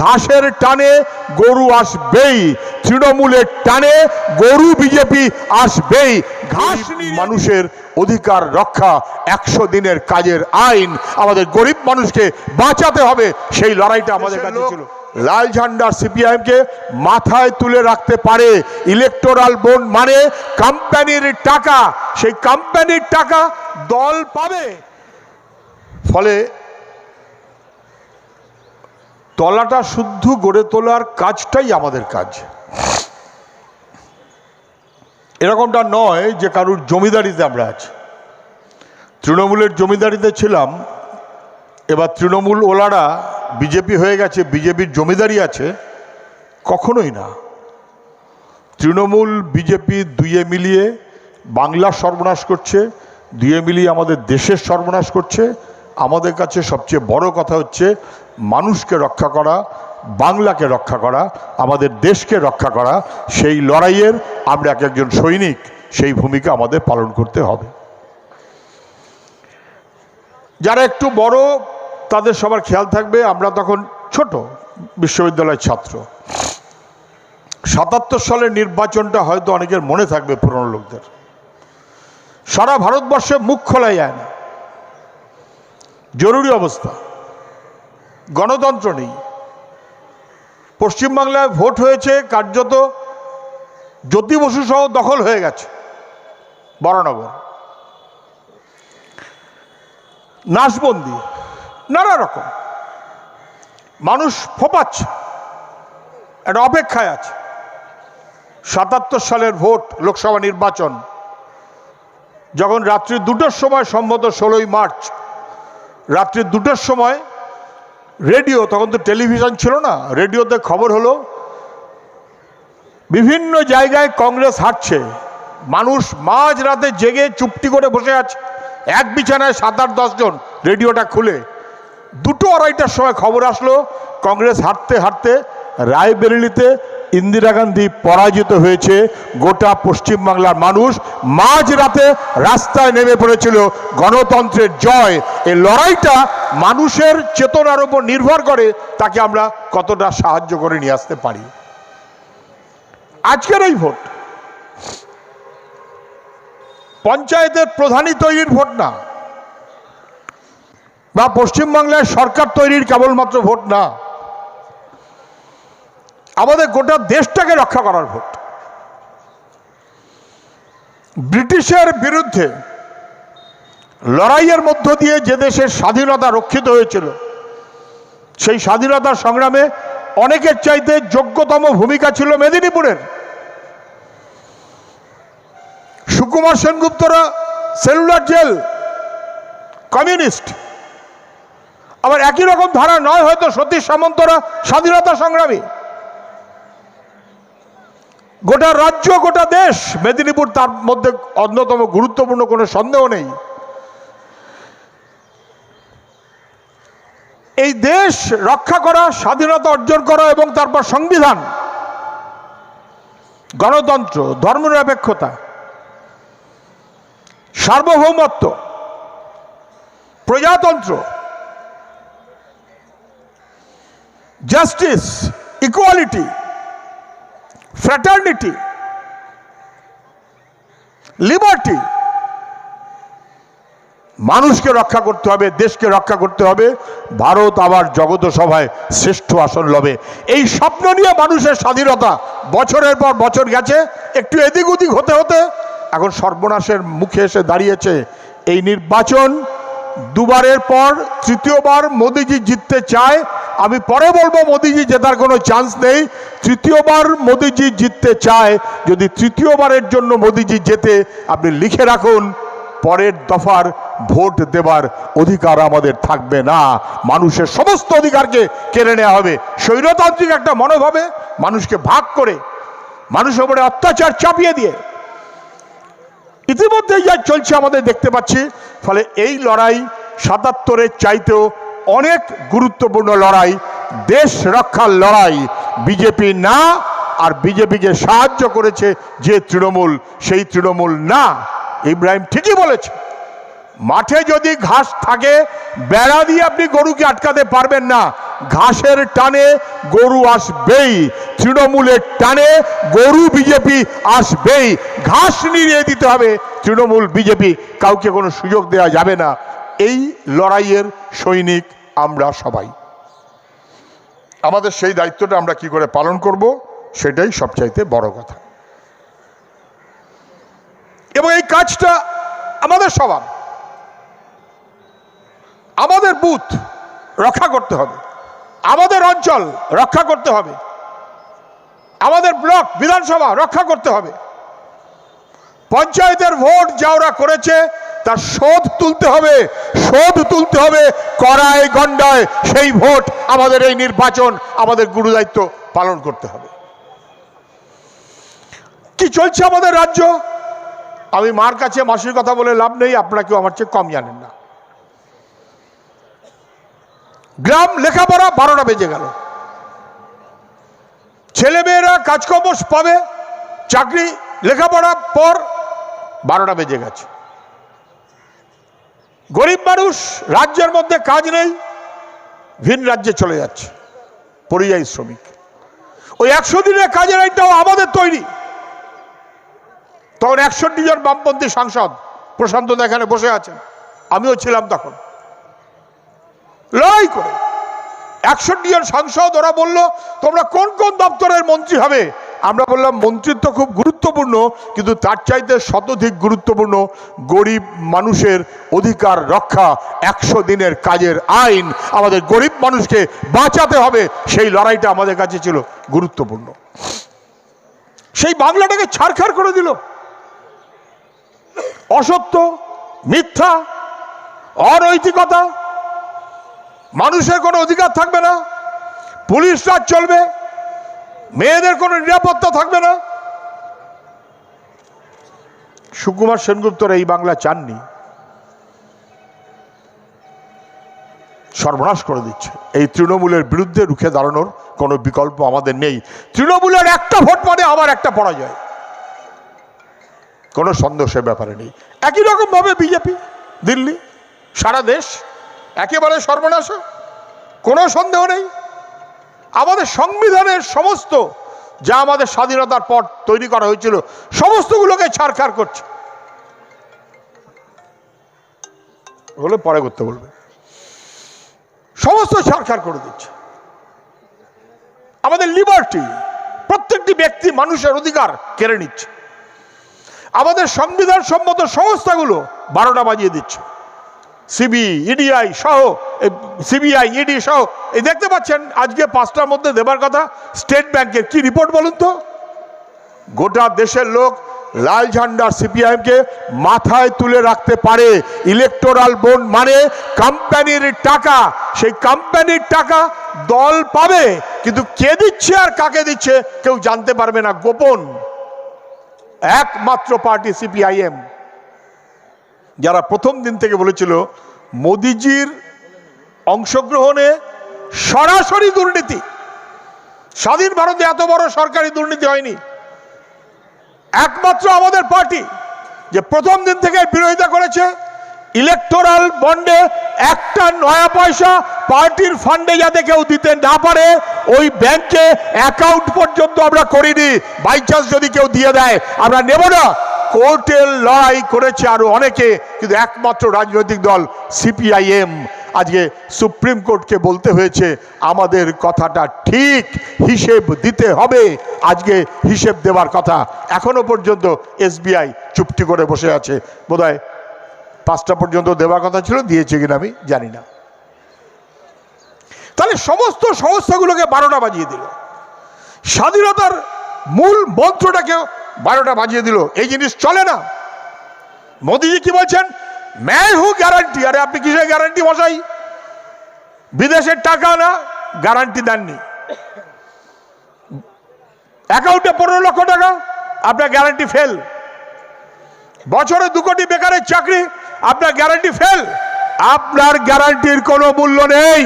ঘাসের টানে গরু আসবেই তৃণমূলের টানে গরু বিজেপি আসবেই। ঘাস মানুষের অধিকার রক্ষা একশো দিনের কাজের আইন। আমাদের গরিব মানুষকে বাঁচাতে হবে সেই লড়াইটা আমাদের কাছে ছিল। লাল ঝান্ডা সিপিআইএম কে মাথায় তুলে রাখতে পারে। ইলেকটোরাল বোন মানে কোম্পানির টাকা। সেই কোম্পানির টাকা দল পাবে। ফলে তলাটা শুদ্ধ গড়ে তোলার কাজটাই আমাদের কাজ। এরকমটা নয় যে কারুর জমিদারিতে আমরা আছি। তৃণমূলের জমিদারিতে ছিলাম, এবার তৃণমূল ওলারা বিজেপি হয়ে গেছে, বিজেপির জমিদারি আছে, কখনোই না। তৃণমূল, বিজেপি দুইয়ে মিলিয়ে বাংলার সর্বনাশ করছে, দুইয়ে মিলিয়ে আমাদের দেশের সর্বনাশ করছে আমাদের কাছে সবচেয়ে বড় কথা হচ্ছে মানুষকে রক্ষা করা, বাংলাকে রক্ষা করা, আমাদের দেশকে রক্ষা করা। সেই লড়াইয়ের আমরা এক একজন সৈনিক, সেই ভূমিকা আমাদের পালন করতে হবে। যারা একটু বড়, তাদের সবার খেয়াল থাকবে, আমরা তখন ছোট বিশ্ববিদ্যালয়ের ছাত্র। সাতাত্তর সালের নির্বাচনটা হয়তো অনেকের মনে থাকবে পুরনো লোকদের। সারা ভারতবর্ষে মুখ খোলা যায় না। জরুরি অবস্থা। গণতন্ত্র নেই। পশ্চিমবাংলায় ভোট হয়েছে কার্যত জ্যোতি বসু সহ দখল হয়ে গেছে বরানগর। নাশবন্দি, নানা রকম। মানুষ ফোপাচ্ছে, একটা অপেক্ষায় আছে। সাতাত্তর সালের ভোট, লোকসভা নির্বাচন, যখন রাত্রি দুটোর সময় সম্ভবত ষোলোই মার্চ রাত্রি দুটোর সময় রেডিও, তখন তো টেলিভিশন ছিল না, রেডিওতে খবর হলো, বিভিন্ন জায়গায় কংগ্রেস হাঁটছে, মানুষ মাঝ রাতে জেগে চুপটি করে বসে আছে, এক বিছানায় সাত আট দশজন রেডিওটা খুলে, দুটো আড়াইটার সময় খবর আসলো, কংগ্রেস হাঁটতে হাঁটতে রায়বেরেলিতে ইন্দিরা গান্ধী পরাজিত হয়েছে, গোটা পশ্চিমবাংলার মানুষ মাঝ রাতে রাস্তায় নেমে পড়েছিল গণতন্ত্রের জয়। এই লড়াইটা মানুষের চেতনার উপর নির্ভর করে, তাকে আমরা কতটা সাহায্য করে নিয়ে আসতে পারি। আজকের এই ভোট পঞ্চায়েতের প্রধানই তৈরির ভোট না, বা পশ্চিমবাংলায় সরকার তৈরির কেবলমাত্র ভোট না। আমাদের গোটা দেশটাকে রক্ষা করার ভোট। ব্রিটিশের বিরুদ্ধে লড়াইয়ের মধ্য দিয়ে যে দেশের স্বাধীনতা রক্ষিত হয়েছিল, সেই স্বাধীনতা সংগ্রামে অনেকের চাইতে যোগ্যতম ভূমিকা ছিল মেদিনীপুরের। সুকুমার সেনগুপ্তরা সেলুলার জেল, কমিউনিস্ট। আবার একই রকম ধারা নয় হয়তো সতীশ সামন্তরা স্বাধীনতা সংগ্রামী। গোটা রাজ্য, গোটা দেশ মেদিনীপুর তার মধ্যে অন্যতম গুরুত্বপূর্ণ কোনো সন্দেহ নেই। এই দেশ রক্ষা করা, স্বাধীনতা অর্জন করা এবং তারপর সংবিধান, গণতন্ত্র, ধর্মনিরপেক্ষতা, সার্বভৌমত্ব, প্রজাতন্ত্র, জাস্টিস, ইকুয়ালিটি ফ্র্যাটার্নিটি লিবার্টি মানুষকে রক্ষা করতে হবে, দেশকে রক্ষা করতে হবে। ভারত আবার জগত সভায় শ্রেষ্ঠ আসন লবে। এই স্বপ্ন নিয়ে মানুষের স্বাধীনতা বছরের পর বছর গেছে, একটু এদিক ওদিক হতে হতে এখন সর্বনাশের মুখে এসে দাঁড়িয়েছে এই নির্বাচন। দুবারের পর তৃতীয়বার মোদিজি জিততে চায়। আমি পরে বলব মোদিজি জেতার কোনো চান্স নেই। তৃতীয়বার মোদিজি জিততে চায়। যদি তৃতীয়বারের জন্য মোদিজি জেতে, আপনি লিখে রাখুন, পরের দফার ভোট দেবার অধিকার আমাদের থাকবে না। মানুষের সমস্ত অধিকারকে কেড়ে নেওয়া হবে। স্বৈরতান্ত্রিক একটা মনোভাবে মানুষকে ভাগ করে, মানুষের উপরে অত্যাচার চাপিয়ে দিয়ে। ইতিমধ্যেই যা চলছে আমাদের দেখতে পাচ্ছি। ফলে এই লড়াই সাতাত্তরের চাইতেও অনেক গুরুত্বপূর্ণ লড়াই, দেশ রক্ষার লড়াই। বিজেপি না, আর বিজেপিকে সাহায্য করেছে যে তৃণমূল, সেই তৃণমূল না। ইব্রাহিম ঠিকই বলেছে, মাঠে যদি ঘাস থাকে, বেড়া দিয়ে আপনি গরুকে আটকাতে পারবেন না। ঘাসের টানে গরু আসবেই, তৃণমূলের টানে গরু বিজেপি আসবেই। ঘাস নিয়ে দিতে হবে। তৃণমূল, বিজেপি কাউকে কোনো সুযোগ দেওয়া যাবে না। এই লড়াইয়ের সৈনিক আমরা সবাই। আমাদের সেই দায়িত্বটা আমরা কি করে পালন করব, সেটাই সবচাইতে বড় কথা। এবং এই কাজটা আমাদের সবার আমাদের বুথ রক্ষা করতে হবে। আমাদের অঞ্চল রক্ষা করতে হবে। আমাদের ব্লক, বিধানসভা রক্ষা করতে হবে। পঞ্চায়েতের ভোট যা ওরা করেছে, তার শোধ তুলতে হবে, শোধ তুলতে হবে করায় গন্ডায় সেই ভোট আমাদের এই নির্বাচন, আমাদের গুরুদায়িত্ব পালন করতে হবে। কি চলছে আমাদের রাজ্য? আমি মার কাছে মাসির কথা বলে লাভ নেই আপনারা কেউ আমার চেয়ে কম জানেন না। গ্রাম লেখাপড়া বারোটা বেজে গেল। ছেলেমেয়েরা কাজকর্ম পাবে, চাকরি লেখাপড়া পর বারোটা বেজে গেছে। গরিব মানুষ, রাজ্যের মধ্যে কাজ নেই, ভিন রাজ্যে চলে যাচ্ছে, পরিযায়ী শ্রমিক। ওই একশো দিনের কাজের আইনটাও আমাদের তৈরি। তখন একষট্টি জন বামপন্থী সাংসদ প্রশান্ত এখানে বসে আছেন, আমিও ছিলাম তখন। লড়াই করে। একষট্টি জন সাংসদ, ওরা বলল, তোমরা কোন কোন দপ্তরের মন্ত্রী হবে? আমরা বললাম মন্ত্রিত্ব খুব গুরুত্বপূর্ণ, কিন্তু তার চাইতে শতধিক গুরুত্বপূর্ণ গরিব মানুষের অধিকার রক্ষা একশো দিনের কাজের আইন। আমাদের গরিব মানুষকে বাঁচাতে হবে, সেই লড়াইটা আমাদের কাছে ছিল গুরুত্বপূর্ণ। সেই বাংলাটাকে ছাড়খাড় করে দিল। অসত্য, মিথ্যা, অনৈতিকতা, মানুষের কোনো অধিকার থাকবে না। পুলিশ রাজ চলবে। মেয়েদের কোনো নিরাপত্তা থাকবে না। সুকুমার সেনগুপ্তর এই বাংলা চাননি। সর্বনাশ করে দিচ্ছে। এই তৃণমূলের বিরুদ্ধে রুখে দাঁড়ানোর কোনো বিকল্প আমাদের নেই। তৃণমূলের একটা ভোট মানে আমার একটা পরাজয়। কোনো সন্দেহ সে ব্যাপারে নেই। একই রকম ভাবে বিজেপি, দিল্লি, সারা দেশ, একেবারে সর্বনাশ। কোনো সন্দেহ নেই। আমাদের সংবিধানের সমস্ত যা আমাদের স্বাধীনতার পর তৈরি করা হয়েছিল, সমস্তগুলোকে ছাড়খাড় করছে। হলে পরে করতে বলবে। সমস্ত ছাড়খাড় করে দিচ্ছে। আমাদের লিবার্টি প্রত্যেকটি ব্যক্তি মানুষের অধিকার কেড়ে নিচ্ছে। আমাদের সংবিধান সম্মত সংস্থাগুলো বারোটা বাজিয়ে দিচ্ছে। সিবি, ইডিআই সহ সিবিআই ইডি সহ। এই দেখতে পাচ্ছেন, আজকে পাঁচটার মধ্যে দেবার কথা। স্টেট ব্যাংকের কি রিপোর্ট বলুন তো? গোটা দেশের লোক লাল ঝান্ডার সিপিআইএমকে মাথায় তুলে রাখতে পারে। ইলেকটোরাল বোন মানে কোম্পানির টাকা। সেই কোম্পানির টাকা দল পাবে, কিন্তু কে দিচ্ছে আর কাকে দিচ্ছে কেউ জানতে পারবে না। গোপন। একমাত্র পার্টি সিপিআইএম যারা প্রথম দিন থেকে বলেছিল, মোদিজির অংশগ্রহণে সরাসরি দুর্নীতি। স্বাধীন ভারতে এত বড় সরকারি দুর্নীতি হয়নি। একমাত্র আমাদের পার্টি যে প্রথম দিন থেকে বিরোধিতা করেছে ইলেকটোরাল বন্ডে একটা নয়া পয়সা পার্টির ফান্ডে যাতে কেউ দিতে না পারে, ওই ব্যাংকে অ্যাকাউন্ট পর্যন্ত আমরা করিনি। বাই চান্স যদি কেউ দিয়ে দেয়, আমরা নেব না। কোর্টের লড়াই করেছে আরও অনেকে, কিন্তু একমাত্র রাজনৈতিক দল সিপিআইএম আজকে সুপ্রিম কোর্টকে বলতে হয়েছে, আমাদের কথাটা ঠিক হিসেব দিতে হবে। আজকে হিসেব দেওয়ার কথা এখনও পর্যন্ত এসবিআই চুপটি করে বসে আছে। বোধহয় পাঁচটা পর্যন্ত দেওয়ার কথা ছিল, দিয়েছে কিনা আমি জানি না। তাহলে সমস্ত সংস্থাগুলোকে বারোটা বাজিয়ে দিল। স্বাধীনতার মূল মন্ত্রটাকে বারোটা বাজিয়ে দিল। এই জিনিস চলে না। মোদিজি কি বলছেন? ম্যায় হু গ্যারান্টি? আরে আপনি কিসের গ্যারান্টি বসাই বিদেশের টাকা না, গ্যারান্টি দেননি। অ্যাকাউন্টে পনেরো লক্ষ টাকা, আপনার গ্যারান্টি ফেল। বছরে দু কোটি বেকারের চাকরি, আপনার গ্যারান্টি ফেল। আপনার গ্যারান্টির কোনো মূল্য নেই।